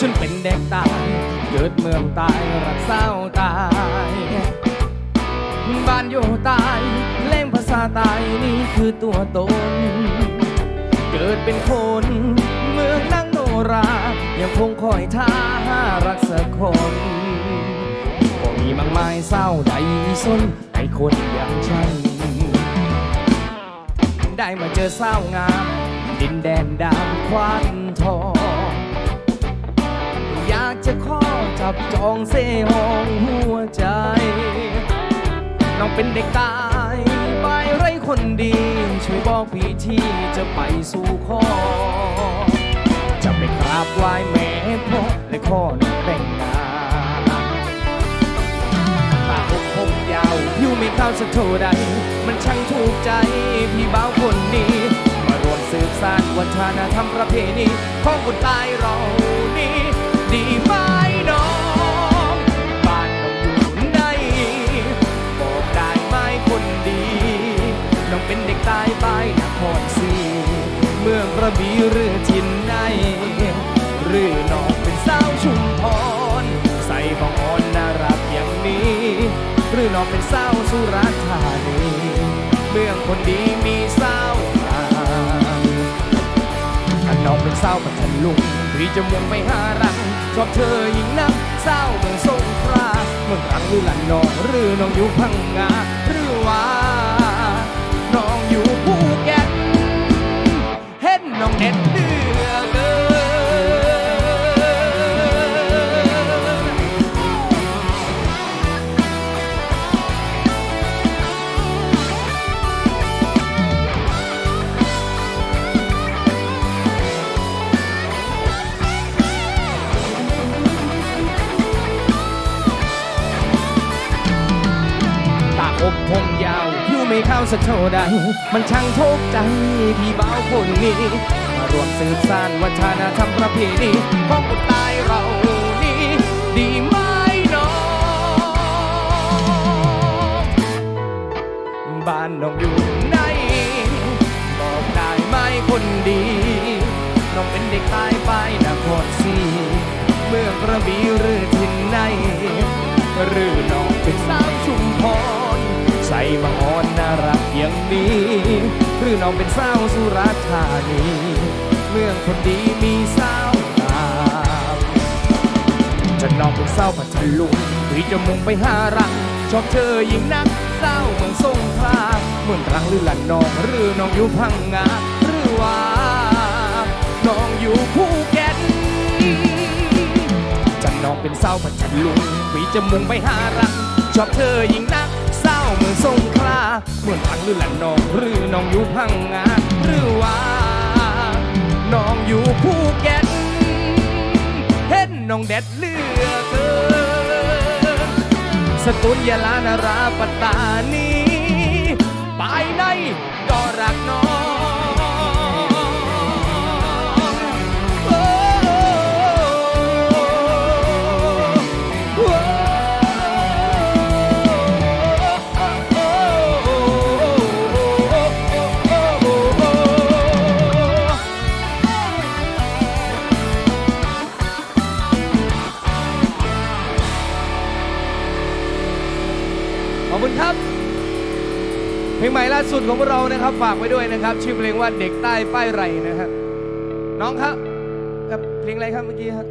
ฉันเป็นเด็กตาย เกิดเมืองตายรักเศร้าตาย บ้านอยู่ตายเล่งภาษาตายนี่คือตัวตน เกิดเป็นคน เมืองนั่งโนรายังคงคอยท่ารักสักคนก็มีมากมายเศร้าใดสนให้คนอย่างฉัน ได้มาเจอเศร้างาม ดินแดนดามควัน จับจองเสหองหัวใจ น้องเป็นเด็กตายไปไรคนดี ช่วยบอกพี่ที่จะไปสู่ขอ จะไปกราบไหว้แม่พ่อและขอน้องแต่งงานตาผมผมยาวอยู่ไม่เข้าสักเท่าใด มันช่างถูกใจพี่บ่าวคนนี้ มารวมสืบสานวัฒนธรรมประเพณีของคนใต้เรา เป็นเด็กต้บ้านนครศรีเมืองกระบี่หรือทินไหนหรือน้องเป็นสาวชุมพร ใส่บองอ่อนน่ารักอย่างนี้ หรือน้องเป็นสาวสุราษฎร์ธานีเมืองคนดีมีสาวงามถ้าน้องเป็นสาวปัทลุงพี่จะมุ่งไปหารังชอบเธอยิ่งนักสาวเมืองสงขลาเมืองรังหรือหลันน้องหรือน้องอยู่พังงา เน็ตเดือเกินตาอบผมยาวผิวไม่เข้าสักเท่าใดมันช่างทุกข์ใจพี่เบาคนนี้ วมสืบสานวัฒนธรรมประเพณีของคนใต้เรานี้ดีไหมน้องบ้านน้องอยู่ไหนบอกได้ไหมคนดีน้องเป็นเด็กใต้ไปนครศรีเมืองกระบี่หรือทินไหนหรือน้องเป็นสาวชุมพรใส่บางอ่อนน่ารักอย่างนี้ อน้องเป็นสาวสุราษฎร์ธานี เมืองคนดีมีสาวงามจะน้องเป็นเศร้าพัทลุงหรือจะมุ่งไปหารังชอบเธอยิ่งนักเศร้าเมืองสงขลาเมืองรังหรือหลันนอง หรือน้องอยู่พังงาหรือว่าน้องอยู่ภูเก็ตจะน้องเป็นเศร้าพัทลุงหรือจะมุ่งไปหารังชอบเธอยิ่งนักเศร้าเมืองสงขลา เมืองพังหรือหลันนองหรือน้องอยู่พังงาหรือว่าน้องอยู่ภูเก็ตเห็นน้องเด็ดเลือเกินสตูลยาลานาราปตตานี ครับ เพลงใหม่ล่าสุดของพวกเรานะครับ ฝากไว้ด้วยนะครับ ชื่อเพลงว่าเด็กใต้ป้ายไรนะครับน้องครับ ครับเพลงอะไรครับเมื่อกี้ครับ